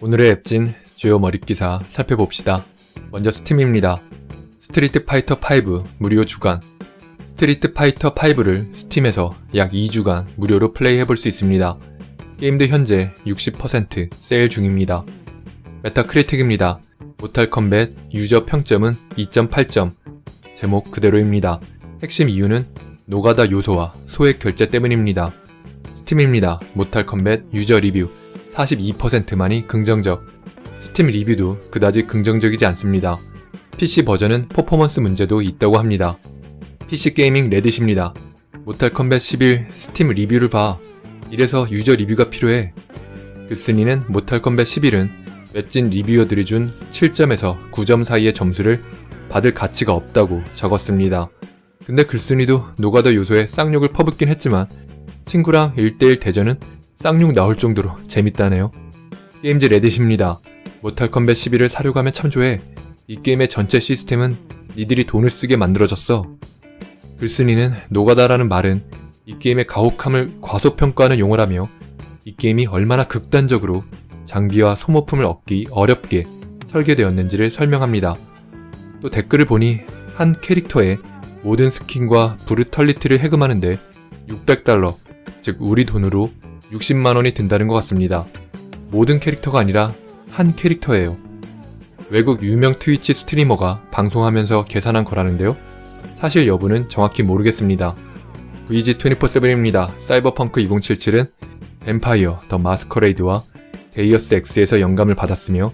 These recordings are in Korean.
오늘의 앱진 주요 머릿 기사 살펴봅시다. 먼저 스팀입니다. 스트리트 파이터 5 무료 주간. 스트리트 파이터 5를 스팀에서 약 2주간 무료로 플레이해볼 수 있습니다. 게임도 현재 60% 세일 중입니다. 메타크리틱입니다. 모탈 컴뱃 유저 평점은 2.8점. 제목 그대로입니다. 핵심 이유는 노가다 요소와 소액 결제 때문입니다. 스팀입니다. 모탈 컴뱃 유저 리뷰 42%만이 긍정적. 스팀 리뷰도 그다지 긍정적이지 않습니다. PC 버전은 퍼포먼스 문제도 있다고 합니다. PC 게이밍 레딧입니다. 모탈 컴뱃 11 스팀 리뷰를 봐. 이래서 유저 리뷰가 필요해. 글쓴이는 모탈 컴뱃 11은 웹진 리뷰어들이 준 7점에서 9점 사이의 점수를 받을 가치가 없다고 적었습니다. 근데 글쓴이도 노가다 요소에 쌍욕을 퍼붓긴 했지만 친구랑 1대1 대전은 쌍욕 나올 정도로 재밌다네요. 게임즈 레딧입니다. 모탈 컴뱃 11을 사려고 하면 참 좋아해. 이 게임의 전체 시스템은 니들이 돈을 쓰게 만들어졌어. 글쓴이는 노가다라는 말은 이 게임의 가혹함을 과소평가하는 용어라며 이 게임이 얼마나 극단적으로 장비와 소모품을 얻기 어렵게 설계되었는지를 설명합니다. 또 댓글을 보니 한 캐릭터의 모든 스킨과 브루털리티를 해금하는데 600달러, 즉 우리 돈으로 60만원이 든다는 것 같습니다. 모든 캐릭터가 아니라 한 캐릭터예요. 외국 유명 트위치 스트리머가 방송하면서 계산한 거라는데요. 사실 여부는 정확히 모르겠습니다. VG247입니다. 사이버펑크 2077은 뱀파이어 더 마스커레이드와 데이어스 X에서 영감을 받았으며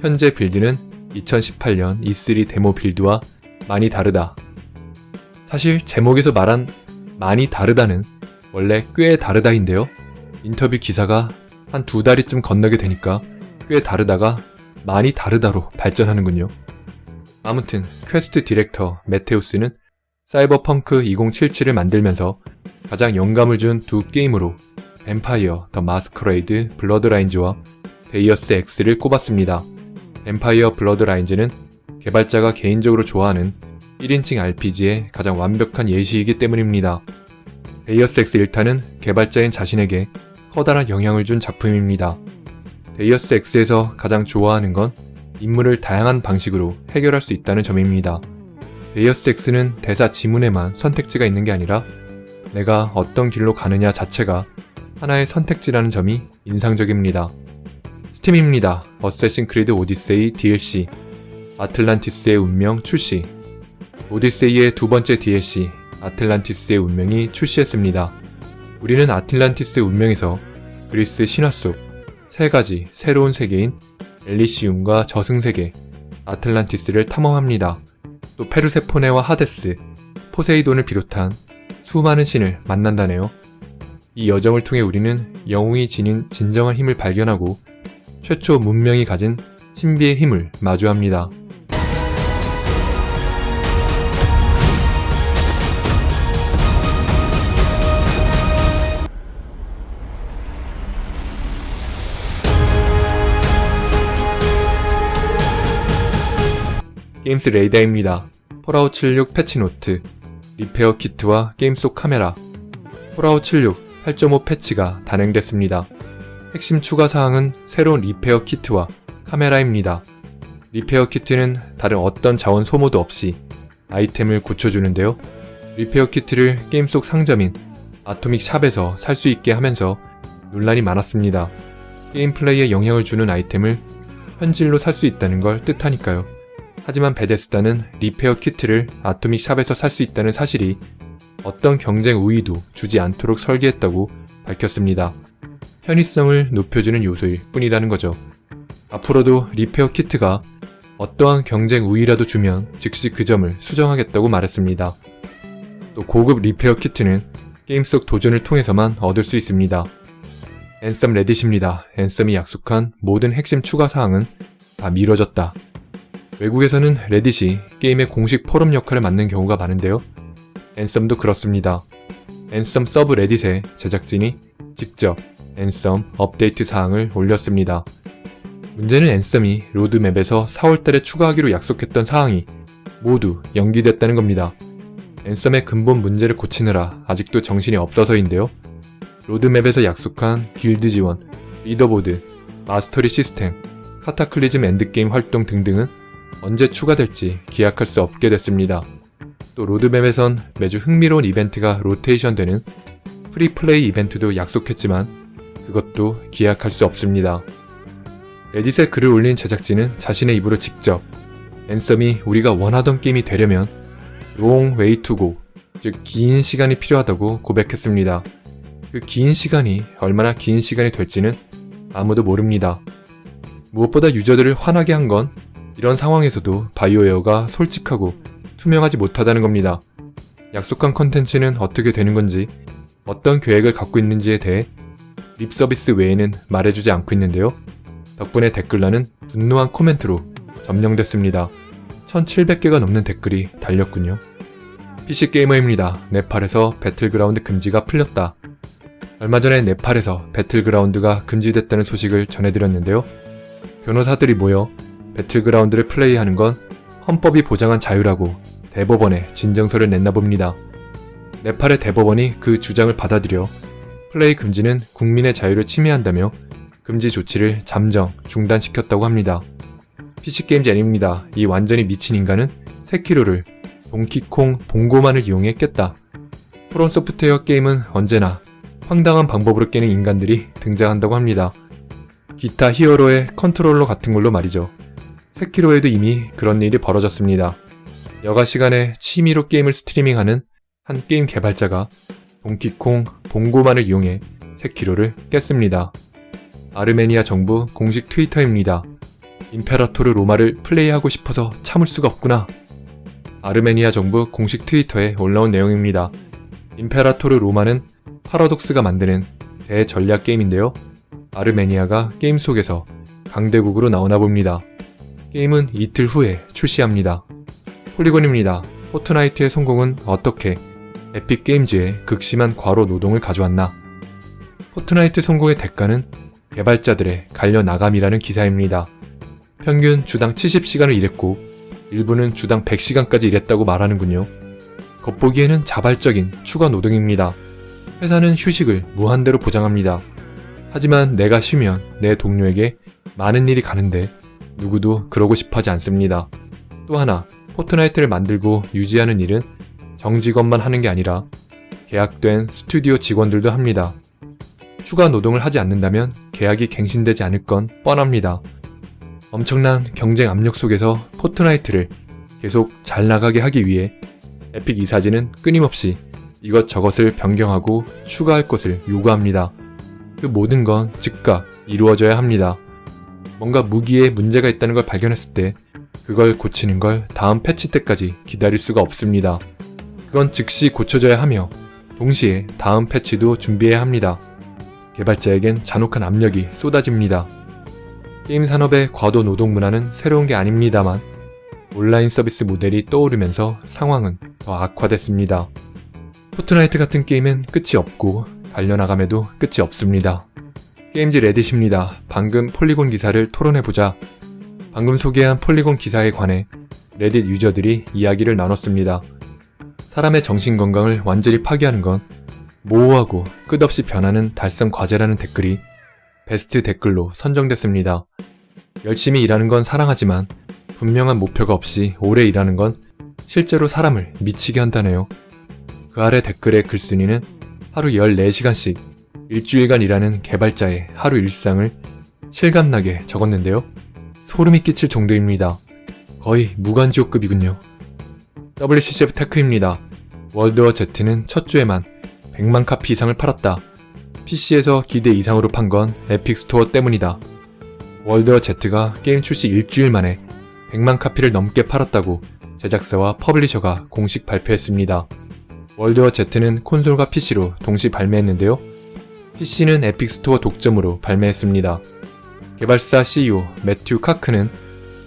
현재 빌드는 2018년 E3 데모 빌드와 많이 다르다. 사실 제목에서 말한 많이 다르다는 원래 꽤 다르다인데요. 인터뷰 기사가 한 두 다리쯤 건너게 되니까 꽤 다르다가 많이 다르다로 발전하는군요. 아무튼 퀘스트 디렉터 메테우스는 사이버펑크 2077을 만들면서 가장 영감을 준 두 게임으로 뱀파이어 더 마스크레이드 블러드라인즈와 데이어스 X를 꼽았습니다. 뱀파이어 블러드라인즈는 개발자가 개인적으로 좋아하는 1인칭 RPG의 가장 완벽한 예시이기 때문입니다. 데이어스 X 1탄은 개발자인 자신에게 커다란 영향을 준 작품입니다. 데이어스 X에서 가장 좋아하는 건 임무를 다양한 방식으로 해결할 수 있다는 점입니다. 데이어스 X는 대사 지문에만 선택지가 있는 게 아니라 내가 어떤 길로 가느냐 자체가 하나의 선택지라는 점이 인상적입니다. 스팀입니다. 어쌔신 크리드 오디세이 DLC 아틀란티스의 운명 출시 오디세이의 두 번째 DLC 아틀란티스의 운명이 출시했습니다. 우리는 아틀란티스의 운명에서 그리스 신화 속 세 가지 새로운 세계인 엘리시움과 저승세계 아틀란티스를 탐험합니다. 또 페르세포네와 하데스, 포세이돈을 비롯한 수많은 신을 만난다네요. 이 여정을 통해 우리는 영웅이 지닌 진정한 힘을 발견하고 최초 문명이 가진 신비의 힘을 마주합니다. 게임스 레이더입니다. 폴아웃 76 패치노트, 리페어 키트와 게임 속 카메라, 폴아웃 76 8.5 패치가 단행됐습니다. 핵심 추가 사항은 새로운 리페어 키트와 카메라입니다. 리페어 키트는 다른 어떤 자원 소모도 없이 아이템을 고쳐주는데요. 리페어 키트를 게임 속 상점인 아토믹 샵에서 살 수 있게 하면서 논란이 많았습니다. 게임 플레이에 영향을 주는 아이템을 현질로 살 수 있다는 걸 뜻하니까요. 하지만 베데스다는 리페어 키트를 아토믹 샵에서 살 수 있다는 사실이 어떤 경쟁 우위도 주지 않도록 설계했다고 밝혔습니다. 편의성을 높여주는 요소일 뿐이라는 거죠. 앞으로도 리페어 키트가 어떠한 경쟁 우위라도 주면 즉시 그 점을 수정하겠다고 말했습니다. 또 고급 리페어 키트는 게임 속 도전을 통해서만 얻을 수 있습니다. 앤썸 레딧입니다. 앤썸이 약속한 모든 핵심 추가 사항은 다 미뤄졌다. 외국에서는 레딧이 게임의 공식 포럼 역할을 맡는 경우가 많은데요. 앤썸도 그렇습니다. 앤썸 서브 레딧에 제작진이 직접 앤썸 업데이트 사항을 올렸습니다. 문제는 앤썸이 로드맵에서 4월달에 추가하기로 약속했던 사항이 모두 연기됐다는 겁니다. 앤썸의 근본 문제를 고치느라 아직도 정신이 없어서인데요. 로드맵에서 약속한 길드 지원, 리더보드, 마스터리 시스템, 카타클리즘 엔드게임 활동 등등은 언제 추가될지 기약할 수 없게 됐습니다. 또 로드맵에선 매주 흥미로운 이벤트가 로테이션 되는 프리플레이 이벤트도 약속했지만 그것도 기약할 수 없습니다. 레딧에 글을 올린 제작진은 자신의 입으로 직접 앤썸이 우리가 원하던 게임이 되려면 long way to go, 즉 긴 시간이 필요하다고 고백했습니다. 그 긴 시간이 얼마나 긴 시간이 될지는 아무도 모릅니다. 무엇보다 유저들을 화나게 한건 이런 상황에서도 바이오웨어가 솔직하고 투명하지 못하다는 겁니다. 약속한 컨텐츠는 어떻게 되는 건지, 어떤 계획을 갖고 있는지에 대해 립 서비스 외에는 말해주지 않고 있는데요. 덕분에 댓글란은 분노한 코멘트로 점령됐습니다. 1700개가 넘는 댓글이 달렸군요. PC게이머입니다. 네팔에서 배틀그라운드 금지가 풀렸다. 얼마 전에 네팔에서 배틀그라운드가 금지됐다는 소식을 전해드렸는데요. 변호사들이 모여 배틀그라운드를 플레이하는 건 헌법이 보장한 자유라고 대법원에 진정서를 냈나 봅니다. 네팔의 대법원이 그 주장을 받아들여 플레이 금지는 국민의 자유를 침해한다며 금지 조치를 잠정 중단시켰다고 합니다. PC게임즈 N입니다. 이 완전히 미친 인간은 세키로를 동키콩 봉고만을 이용해 깼다. 프론 소프트웨어 게임은 언제나 황당한 방법으로 깨는 인간들이 등장한다고 합니다. 기타 히어로의 컨트롤러 같은 걸로 말이죠. 세키로에도 이미 그런 일이 벌어졌습니다. 여가 시간에 취미로 게임을 스트리밍하는 한 게임 개발자가 동키콩 봉고만을 이용해 세키로를 깼습니다. 아르메니아 정부 공식 트위터입니다. 임페라토르 로마를 플레이하고 싶어서 참을 수가 없구나. 아르메니아 정부 공식 트위터에 올라온 내용입니다. 임페라토르 로마는 파라독스가 만드는 대전략 게임인데요. 아르메니아가 게임 속에서 강대국으로 나오나 봅니다. 게임은 이틀 후에 출시합니다. 폴리곤입니다. 포트나이트의 성공은 어떻게 에픽 게임즈의 극심한 과로 노동을 가져왔나? 포트나이트 성공의 대가는 개발자들의 갈려 나감이라는 기사입니다. 평균 주당 70시간을 일했고 일부는 주당 100시간까지 일했다고 말하는군요. 겉보기에는 자발적인 추가 노동입니다. 회사는 휴식을 무한대로 보장합니다. 하지만 내가 쉬면 내 동료에게 많은 일이 가는데 누구도 그러고 싶어 하지 않습니다. 또 하나, 포트나이트를 만들고 유지하는 일은 정직원만 하는 게 아니라 계약된 스튜디오 직원들도 합니다. 추가 노동을 하지 않는다면 계약이 갱신되지 않을 건 뻔합니다. 엄청난 경쟁 압력 속에서 포트나이트를 계속 잘 나가게 하기 위해 에픽 이사진은 끊임없이 이것저것을 변경하고 추가할 것을 요구합니다. 그 모든 건 즉각 이루어져야 합니다. 뭔가 무기에 문제가 있다는 걸 발견했을 때 그걸 고치는 걸 다음 패치 때까지 기다릴 수가 없습니다. 그건 즉시 고쳐져야 하며 동시에 다음 패치도 준비해야 합니다. 개발자에겐 잔혹한 압력이 쏟아집니다. 게임 산업의 과도 노동 문화는 새로운 게 아닙니다만 온라인 서비스 모델이 떠오르면서 상황은 더 악화됐습니다. 포트나이트 같은 게임엔 끝이 없고 달려나감에도 끝이 없습니다. 게임즈 레딧입니다. 방금 폴리곤 기사를 토론해보자. 방금 소개한 폴리곤 기사에 관해 레딧 유저들이 이야기를 나눴습니다. 사람의 정신 건강을 완전히 파괴하는 건 모호하고 끝없이 변하는 달성 과제라는 댓글이 베스트 댓글로 선정됐습니다. 열심히 일하는 건 사랑하지만 분명한 목표가 없이 오래 일하는 건 실제로 사람을 미치게 한다네요. 그 아래 댓글의 글쓴이는 하루 14시간씩 일주일간 일하는 개발자의 하루 일상을 실감나게 적었는데요. 소름이 끼칠 정도입니다. 거의 무간지옥급이군요. WCCF 테크입니다. 월드워 Z는 첫 주에만 100만 카피 이상을 팔았다. PC에서 기대 이상으로 판 건 에픽 스토어 때문이다. 월드워 Z가 게임 출시 일주일 만에 100만 카피를 넘게 팔았다고 제작사와 퍼블리셔가 공식 발표했습니다. 월드워 Z는 콘솔과 PC로 동시 발매했는데요. PC는 에픽 스토어 독점으로 발매했습니다. 개발사 CEO 매튜 카크는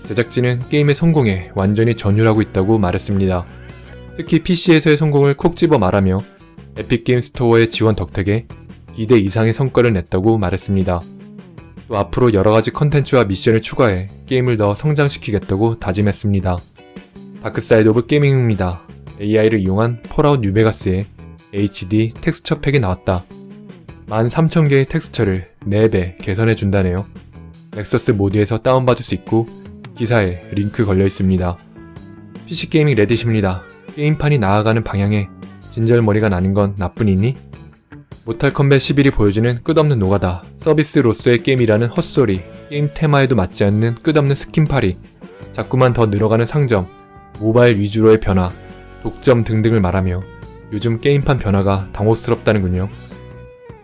제작진은 게임의 성공에 완전히 전율하고 있다고 말했습니다. 특히 PC에서의 성공을 콕 집어 말하며 에픽 게임 스토어의 지원 덕택에 기대 이상의 성과를 냈다고 말했습니다. 또 앞으로 여러가지 컨텐츠와 미션을 추가해 게임을 더 성장시키겠다고 다짐했습니다. 다크사이드 오브 게이밍입니다. AI를 이용한 폴아웃 뉴베가스의 HD 텍스처 팩이 나왔다. 13,000개의 텍스처를 4배 개선해 준다네요. 넥서스 모드에서 다운받을 수 있고 기사에 링크 걸려 있습니다. PC 게이밍 레딧입니다. 게임판이 나아가는 방향에 진절머리가 나는 건 나뿐이니? 모탈 컴뱃 11이 보여주는 끝없는 노가다, 서비스로서의 게임이라는 헛소리, 게임 테마에도 맞지 않는 끝없는 스킨팔이, 자꾸만 더 늘어가는 상점, 모바일 위주로의 변화, 독점 등등을 말하며 요즘 게임판 변화가 당혹스럽다는군요.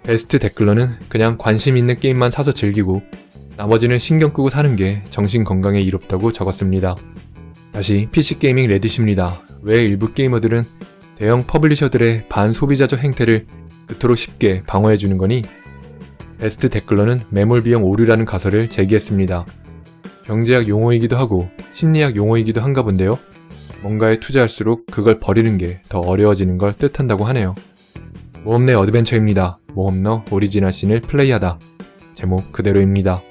베스트 댓글러는 그냥 관심 있는 게임만 사서 즐기고 나머지는 신경 끄고 사는 게 정신 건강에 이롭다고 적었습니다. 다시 PC 게이밍 레딧입니다. 왜 일부 게이머들은 대형 퍼블리셔들의 반소비자적 행태를 그토록 쉽게 방어해주는 거니? 베스트 댓글러는 매몰 비용 오류라는 가설을 제기했습니다. 경제학 용어이기도 하고 심리학 용어이기도 한가 본데요. 뭔가에 투자할수록 그걸 버리는 게 더 어려워지는 걸 뜻한다고 하네요. 모험 내 어드벤처입니다. 모험너 오리지널 씬을 플레이하다. 제목 그대로입니다.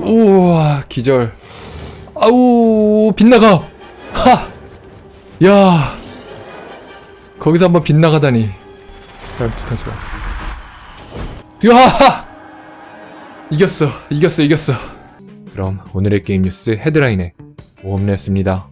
우와 기절. 아우 빗나가. 하. 야. 거기서 한번 빗나가다니. 잘 좋다 좋아. 야. 이겼어 이겼어 이겼어. 그럼 오늘의 게임 뉴스 헤드라인에 모험내였습니다.